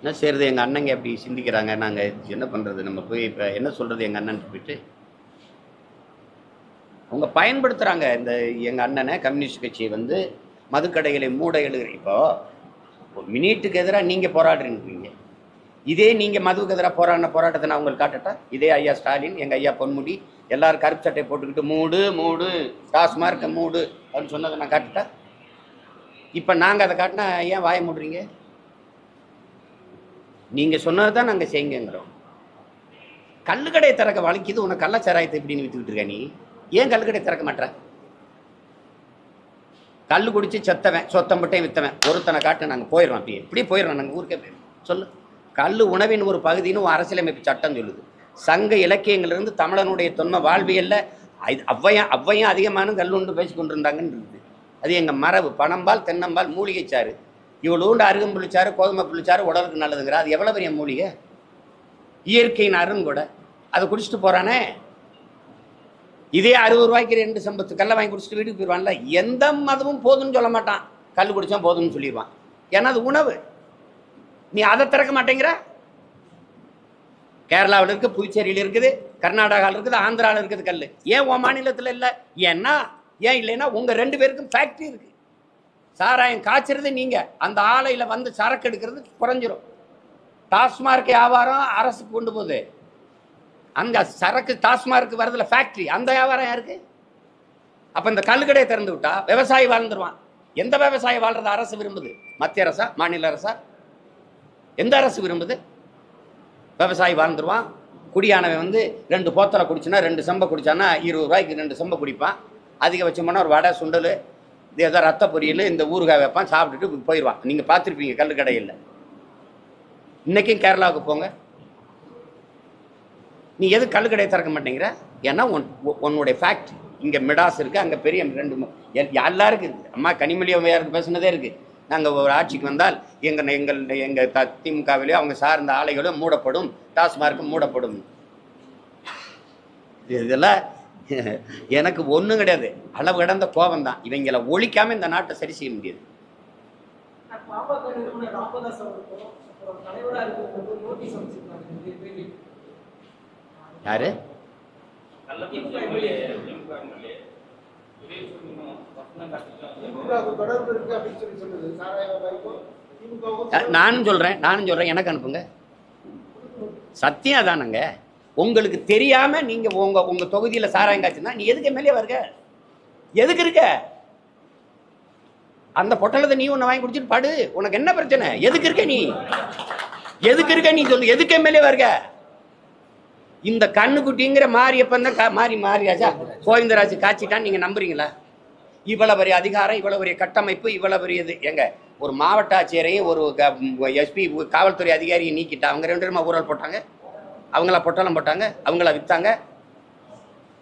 என்ன செய்யறது எங்கள் அண்ணங்க அப்படி சிந்திக்கிறாங்க. நாங்கள் என்ன பண்ணுறது நம்ம போய் இப்போ என்ன சொல்கிறது எங்கள் அண்ணன்ட்டு போயிட்டு? அவங்க பயன்படுத்துகிறாங்க இந்த எங்கள் அண்ணனை கம்யூனிஸ்ட் கட்சியை வந்து மதுக்கடைகளை மூட எழுதுற இப்போது மினிட்டுக்கு எதிராக நீங்கள் போராடுறீங்க. இதே நீங்கள் மதுவுக்கு எதிராக போராடின போராட்டத்தை நான் உங்களுக்கு காட்டட்டா? இதே ஐயா ஸ்டாலின் எங்கள் ஐயா பொன்முடி எல்லாரும் கருப்பு சட்டை போட்டுக்கிட்டு மூடு மூடு டாஸ்மார்க்க மூடு அப்படின்னு சொன்னதை நான் காட்டுட்டா? இப்போ நாங்கள் அதை காட்டினா ஏன் வாய மூடுறீங்க? நீங்கள் சொன்னது தான் நாங்கள் செய்யுங்கிறோம் கல்லுக்கடையை திறக்க வலிக்குது உனக்கு கள்ளச்சாராயத்தை இப்படின்னு வித்துக்கிட்டு இருக்க நீ? ஏன் கல்லுக்கடை திறக்க மாட்ற கல் குடித்து செத்தவன் சொத்தம் மட்டும் விற்றவன் ஒருத்தனை காட்டு நாங்கள் போயிடுறோம் அப்படியே. இப்படி போயிடுறோம் நாங்கள் ஊருக்கே போயிடும் சொல்லு. கல் உணவின் ஒரு பகுதின்னு ஒரு அரசியலமைப்பு சட்டம் சொல்லுது. சங்க இலக்கியங்களிலிருந்து தமிழனுடைய தொன்மை வாழ்வியல்ல இது ஔவையும் அவ்வையும் அதிகமான கல் உண்டு பேசி கொண்டிருந்தாங்கன்னு இருக்குது. அது எங்கள் மரபு பணம்பால் தென்னம்பால் மூலிகை இவ்வளோண்டு அருகம் புளிச்சாரு கோதுமை புளிச்சாரு உடலுக்கு நல்லதுங்கிற. அது எவ்வளோ பெரிய மூலிகை? இயற்கையின் அருண் கூட. அதை குடிச்சிட்டு போகிறானே இதே அறுபது ரூபாய்க்கு ரெண்டு சம்பத்து கல்லை வாங்கி குடிச்சிட்டு வீட்டுக்கு போயிடுவான்ல. எந்த மதமும் போதும்னு சொல்ல மாட்டான். கல் குடிச்சா போதும்னு சொல்லிடுவான். ஏன்னா அது உணவு. நீ அதை திறக்க மாட்டேங்கிற. கேரளாவில் இருக்குது புதுச்சேரியில் இருக்குது கர்நாடகாவில் இருக்குது ஆந்திராவில் இருக்குது கல் ஏன் உன் மாநிலத்தில் இல்லை? ஏன்னா ஏன் இல்லைன்னா உங்கள் ரெண்டு பேருக்கும் ஃபேக்ட்ரி இருக்குது சாராயம் காய்ச்சறது நீங்கள் அந்த ஆலையில் வந்து சரக்கு எடுக்கிறது குறைஞ்சிரும். டாஸ்மார்க் வியாபாரம் அரசு கொண்டு போகுது. அங்கே சரக்கு டாஸ்மார்க் வரதுல ஃபேக்ட்ரி அந்த வியாபாரம் யாருக்கு? அப்போ இந்த கல்லுக்கடையை திறந்து விட்டா விவசாயி வாழ்ந்துருவான். எந்த விவசாயி வாழ்கிறது அரசு விரும்புது? மத்திய அரசா மாநில அரசா? எந்த அரசு விரும்புது? விவசாயி வாழ்ந்துருவான். குடியானவன் வந்து ரெண்டு போத்தலை குடிச்சுனா ரெண்டு செம்பை குடிச்சானா இருபது ரூபாய்க்கு ரெண்டு செம்பை குடிப்பான். அதிகபட்சமான ஒரு வடை சுண்டல் ஏதோ ரத்த பொரியல் இந்த ஊறுகாய் வைப்பான் சாப்பிட்டுட்டு போயிடுவான். நீங்கள் பார்த்துருப்பீங்க கல்லுக்கடையில் இன்றைக்கும் கேரளாவுக்கு போங்க. நீ எது கல்லுக்கடையை திறக்க மாட்டேங்கிற? ஏன்னா உன் உன்னுடைய ஃபேக்ட்ரி இங்கே மிடாஸ் இருக்குது அங்கே பெரிய ரெண்டு ம- இருக்குது அம்மா கனிமொழி அம்மையாருக்கு பேசுனதே இருக்குது நாங்கள் ஒரு ஆட்சிக்கு வந்தால் எங்கள் எங்கள் எங்கள் த திமுகவிலேயோ அவங்க சார்ந்த ஆலைகளும் மூடப்படும் டாஸ்மார்க்கும் மூடப்படும். இதெல்லாம் எனக்கு ஒன்றும் கிடையாது. அளவு கடந்த கோபம் தான் இவங்களை ஒழிக்காம இந்த நாட்டை சரி செய்ய முடியாது. யாரு? நானும் சொல்கிறேன் நானும் சொல்கிறேன் எனக்கு அனுப்புங்க. சத்தியம் அதானங்க உங்களுக்கு தெரியாமல் நீங்கள் உங்கள் உங்கள் தொகுதியில் சாராயம் நீ எதுக்கு எம்எல்ஏ வருக எதுக்கு இருக்க? அந்த பொட்டலத்தை நீ ஒன்று வாங்கி குடிச்சிட்டு படு. உனக்கு என்ன பிரச்சனை? எதுக்கு இருக்க நீ? எதுக்கு இருக்க நீ சொல்லு? எதுக்கு எம்எல்ஏ வருக இந்த கண்ணுக்குட்டிங்கிற மாரியப்பன் தான் கா- மாறி மாறியாச்சா? கோவிந்தராஜ் காய்ச்சிட்டான்னு நீங்கள் நம்புறீங்களா? இவ்வளோ பெரிய அதிகாரம் இவ்வளோ பெரிய கட்டமைப்பு இவ்வளோ பெரிய இது. எங்க ஒரு மாவட்ட ஆட்சியரையும் ஒரு எஸ்பி காவல்துறை அதிகாரியை நீக்கிட்டா அவங்க ரெண்டு பேருமா ஊழல் போட்டாங்க? அவங்கள பொட்டலம் போட்டாங்க அவங்கள விற்றாங்க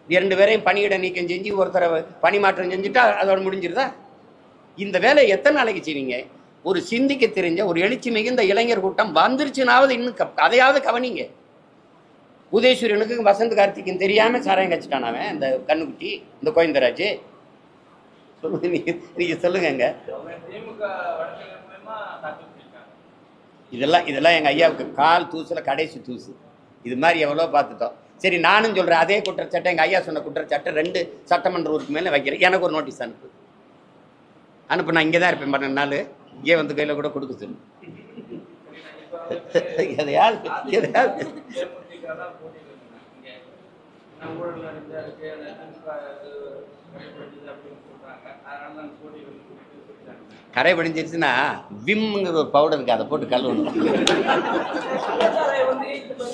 இரண்டு பேரையும் பணியிட நீக்கம் செஞ்சு ஒருத்தரை பணி மாற்றம் செஞ்சுட்டா அதோட முடிஞ்சிருதா? இந்த வேலையை எத்தனை நாளைக்கு செய்வீங்க? ஒரு சிந்திக்க தெரிஞ்ச ஒரு எழுச்சி மிகுந்த இளைஞர் கூட்டம் வந்துருச்சுனாவது இன்னும் க- அதையாவது கவனிங்க. உதயசூரியனுக்கு வசந்த் கார்த்திக்கும் தெரியாமல் சாராயம் கச்சிட்டான் அவன் இந்த கண்ணுக்குட்டி இந்த கோவிந்தராஜ் சொல்லுங்க நீங்கள் நீங்க சொல்லுங்கங்க. இதெல்லாம் இதெல்லாம் எங்கள் ஐயாவுக்கு கால் தூசில் கடைசி தூசு. இது மாதிரி எவ்வளோ பார்த்துட்டோம். சரி நானும் சொல்கிறேன் அதே குற்றச்சாட்டை எங்கள் ஐயா சொன்ன குற்றச்சாட்டை ரெண்டு சட்டமன்ற உறுப்பு மேலே வைக்கிறேன். எனக்கு ஒரு நோட்டீஸ் அனுப்பு. அனுப்பு நான் இங்கே தான் இருப்பேன் பண்ண நாள் இங்கே வந்து கையில் கூட கொடுக்க சொல்லு. கரை படிஞ்சிருச்சுன்னா விம்ங்கிற ஒரு பவுடர் இருக்கு அதை போட்டு கழுவணும்.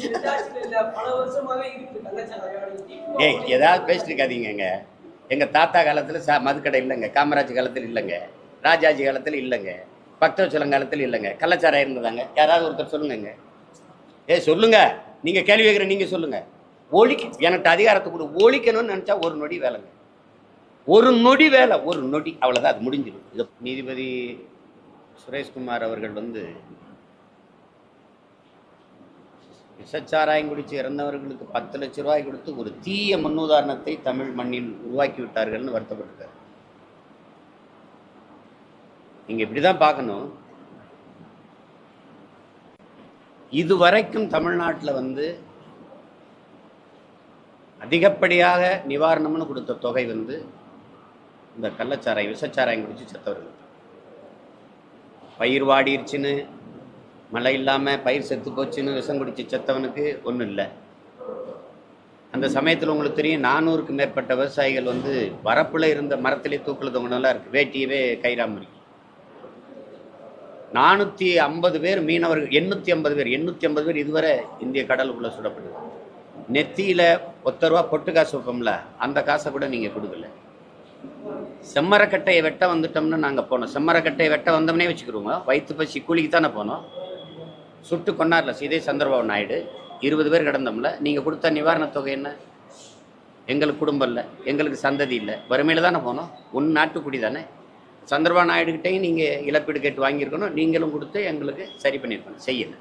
ஏய் ஏதாவது பேசிட்டு இருக்காதீங்கங்க எங்கள் தாத்தா காலத்தில் சா மதுக்கடை இல்லைங்க காமராஜ் காலத்தில் இல்லைங்க ராஜாஜி காலத்தில் இல்லைங்க பக்தவச்சலம் காலத்தில் இல்லைங்க கள்ளச்சாராயம் இருந்ததாங்க. யாராவது ஒருத்தர் சொல்லுங்கங்க. ஏ சொல்லுங்க. நீங்கள் கேள்வி கேட்குற நீங்கள் சொல்லுங்க. ஒழிக்க எனக்கு அதிகாரத்தை கொடு. ஒழிக்கணும்னு நினச்சா ஒரு நொடி வேலைங்க. ஒரு நொடி வேலை ஒரு நொடி. அவ்வளோதான் அது முடிஞ்சிடும். இது நீதிபதி சுரேஷ்குமார் அவர்கள் வந்து விஷச்சாராயம் குடித்து இறந்தவர்களுக்கு பத்து லட்ச ரூபாய் கொடுத்து ஒரு தீய முன்னுதாரணத்தை தமிழ் மண்ணில் உருவாக்கி விட்டார்கள்னு வருத்தப்பட்டிருக்காரு. இப்படி இப்படிதான் பார்க்கணும். இதுவரைக்கும் தமிழ்நாட்டில் வந்து அதிகப்படியாக நிவாரணம்னு கொடுத்த தொகை வந்து இந்த கள்ளச்சாராயம் விஷச்சாராயம் குடித்து செத்தவர்கள் பயிர் வாடிருச்சுன்னு மழை இல்லாமல் பயிர் செத்து போச்சுன்னு விஷம் குடிச்சு செத்தவனுக்கு ஒன்றும் இல்லை. அந்த சமயத்தில் உங்களுக்கு தெரியும் நானூறுக்கு மேற்பட்ட விவசாயிகள் வந்து வரப்பில் இருந்த மரத்திலே தூக்கில் தொங்கினெல்லாம் இருக்குது வேட்டியவே கைராமரி நானூற்றி ஐம்பது பேர் மீனவர்கள் எண்ணூற்றி ஐம்பது பேர் எண்ணூற்றி ஐம்பது பேர் இதுவரை இந்திய கடலுக்குள்ளே சுடப்படுது. நெத்தியில் ஒத்த ரூபா பொட்டு காசு வைப்போம்ல அந்த காசை கூட நீங்கள் கொடுக்கல. செம்மரக்கட்டையை வெட்ட வந்துட்டோம்னு நாங்கள் போனோம். செம்மரக்கட்டையை வெட்ட வந்தோம்னே வச்சுக்கிறோங்க. வயிற்று பசி கூலிக்கு தானே போனோம். சுட்டு கொண்டார்ல சீதே சந்திரபாபு நாயுடு. இருபது பேர் கிடந்தோம்ல நீங்கள் கொடுத்த நிவாரணத் தொகை என்ன? எங்களுக்கு குடும்பம் இல்லை எங்களுக்கு சந்ததி இல்லை வறுமையில் தானே போனோம்? உன் நாட்டுக்குடி தானே? சந்திரபாபு நாயுடுகிட்டையும் நீங்கள் இழப்பீடு கேட்டு வாங்கியிருக்கணும் நீங்களும் கொடுத்து எங்களுக்கு சரி பண்ணியிருக்கணும். செய்யலை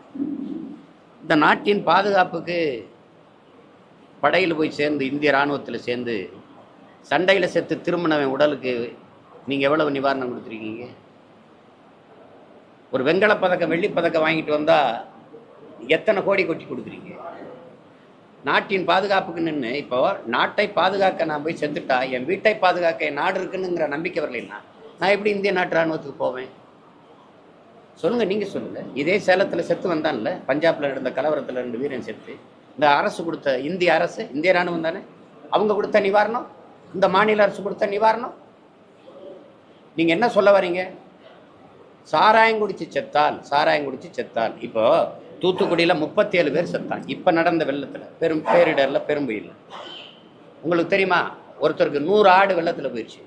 இந்த நாட்டின் பாதுகாப்புக்கு படையில் போய் சேர்ந்து இந்திய இராணுவத்தில் சேர்ந்து சண்டையில் செத்து திரும்பினவன் உடலுக்கு நீங்கள் எவ்வளவு நிவாரணம் கொடுத்துருக்கீங்க? ஒரு வெண்கலப் பதக்கம் வெள்ளிப் பதக்கம் வாங்கிட்டு வந்தால் எத்தனை கோடி கொட்டி கொடுக்குறீங்க? நாட்டின் பாதுகாப்புக்கு நின்று இப்போ நாட்டை பாதுகாக்க நான் போய் செத்துட்டா என் வீட்டை பாதுகாக்க என் நாடு இருக்குன்னுங்கிற நம்பிக்கை வரலைன்னா நான் எப்படி இந்திய நாட்டு ராணுவத்துக்கு போவேன்? சொல்லுங்கள் நீங்கள் சொல்லுங்கள் இதே சேலத்தில் செத்து வந்தான்ல பஞ்சாபில் நடந்த கலவரத்தில் ரெண்டு வீரன் செத்து. இந்த அரசு கொடுத்த இந்திய அரசு இந்திய ராணுவம் தானே? அவங்க கொடுத்த நிவாரணம்? இந்த மாநில அரசு கொடுத்த நிவாரணம்? நீங்கள் என்ன சொல்ல வரீங்க? சாராயம் குடிச்சு செத்தால் சாராயம் குடிச்சு செத்தால். இப்போ தூத்துக்குடியில் முப்பத்தி ஏழு பேர் செத்தான். இப்போ நடந்த வெள்ளத்தில் பெரும் பேரிடரில் பெரும்புயில் உங்களுக்கு தெரியுமா? ஒருத்தருக்கு நூறு ஆடு வெள்ளத்தில் போயிடுச்சு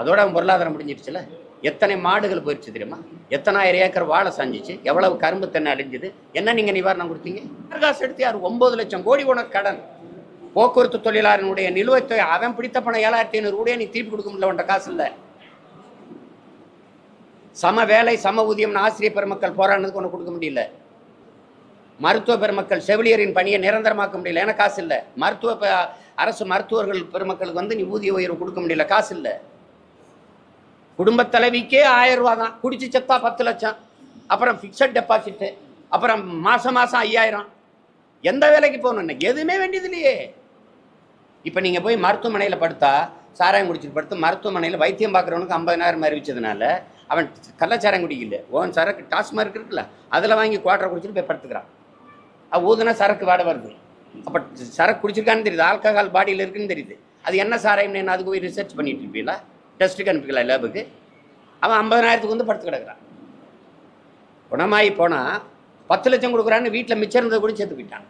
அதோட அவன் பொருளாதாரம் முடிஞ்சிடுச்சுல எத்தனை மாடுகள் போயிடுச்சு தெரியுமா? எத்தனாயிரம் ஏக்கர் வாழை சாஞ்சிச்சு? எவ்வளவு கரும்பு தென்னை அழிஞ்சுது? என்ன நீங்கள் நிவாரணம் கொடுத்தீங்க? காசு எடுத்து யார் ஒம்பது லட்சம் கோடி உனக்கு கடன். போக்குவரத்து தொழிலாளனுடைய நிலுவைத்தொகை அவன் பிடித்த பணம் ஏழாயிரத்தி ஐநூறு கூட நீ திருப்பி கொடுக்க முடியல உன்ட்ட காசு இல்லை. சம வேலை சம ஊதியம்னு ஆசிரியர் பெருமக்கள் போராடினதுக்கு ஒன்று கொடுக்க முடியல. மருத்துவ பெருமக்கள் செவிலியரின் பணியை நிரந்தரமாக்க முடியல. ஏன்னா காசு இல்லை. மருத்துவ ப- அரசு மருத்துவர்கள் பெருமக்களுக்கு வந்து நீ ஊதிய உயர்வு கொடுக்க முடியல. காசு இல்லை. குடும்ப தலைவிக்கே ஆயிரம் ரூபா தான். குடிச்சு செத்தா பத்து லட்சம். அப்புறம் ஃபிக்ஸட் டெபாசிட்டு அப்புறம் மாதம் மாதம் ஐயாயிரம். எந்த வேலைக்கு போகணும்? எதுவுமே வேண்டியது இல்லையே. இப்போ நீங்கள் போய் மருத்துவமனையில் படுத்தா சாராயம் குடிச்சிட்டு படுத்து மருத்துவமனையில் வைத்தியம் பார்க்குறவனுக்கு ஐம்பதனாயிரம் அறிவிச்சதுனால அவன் கள்ளச்சாராயம் குடிக்கல. ஓன் சரக்கு டாஸ்மார்க் இருக்குல்ல அதில் வாங்கி குவாட்டரை குடிச்சிட்டு போய் படுத்துக்கிறான். அது ஊதுனா சரக்கு வாட வருது. அப்போ சரக்கு குடிச்சிருக்கான்னு தெரியுது ஆல்கஹால் பாடியில் இருக்குன்னு தெரியுது. அது என்ன சாராயம்னு என்ன அதுக்கு போய் ரிசர்ச் பண்ணிட்டு இருப்பீங்களா? டெஸ்ட்டுக்கு அனுப்பிக்கலாம் லேபுக்கு? அவன் ஐம்பதனாயிரத்துக்கு வந்து படுத்து கிடக்குறான். குணமாகி போனால் பத்து லட்சம் கொடுக்குறான்னு வீட்டில் மிச்சம் இருந்ததை கூட சேர்த்து போயிட்டான்.